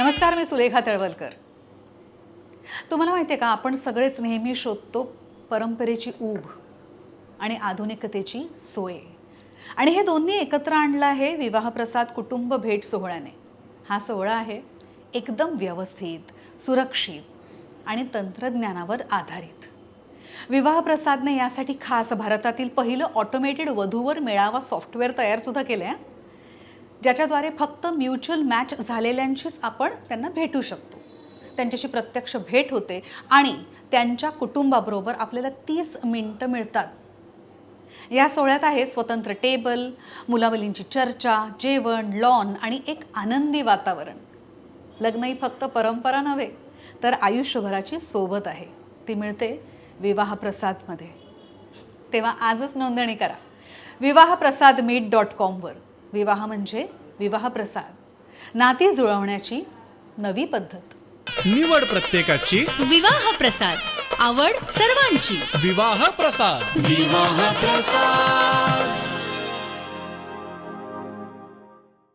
नमस्कार मी सुलेखा तळवलकर. तुम्हाला माहिती आहे का आपण सगळेच नेहमी शोधतो परंपरेची ऊब आणि आधुनिकतेची सोय. आणि हे दोन्ही एकत्र आणलं आहे विवाहप्रसाद कुटुंब भेट सोहळ्याने. हा सोहळा आहे एकदम व्यवस्थित सुरक्षित आणि तंत्रज्ञानावर आधारित. विवाहप्रसादने यासाठी खास भारतातील पहिलं ऑटोमेटेड वधूवर मेळावा सॉफ्टवेअर तयारसुद्धा केलं आहे ज्याच्याद्वारे फक्त म्युच्युअल मॅच झालेल्यांशीच आपण त्यांना भेटू शकतो. त्यांच्याशी प्रत्यक्ष भेट होते आणि त्यांच्या कुटुंबाबरोबर आपल्याला तीस मिनटं मिळतात. या सोहळ्यात आहे स्वतंत्र टेबल मुलामुलींची चर्चा जेवण लॉन आणि एक आनंदी वातावरण. लग्न ही फक्त परंपरा नव्हे तर आयुष्यभराची सोबत आहे. ती मिळते विवाहप्रसादमध्ये. तेव्हा आजच नोंदणी करा. विवाहप्रसाद मीट डॉट कॉमवर विवाह म्हणजे विवाहप्रसाद नाती जुळवण्याची नवी पद्धत. निवड प्रत्येकाची. विवाह प्रसाद. आवड सर्वांची. विवाह प्रसाद. विवाह प्रसाद.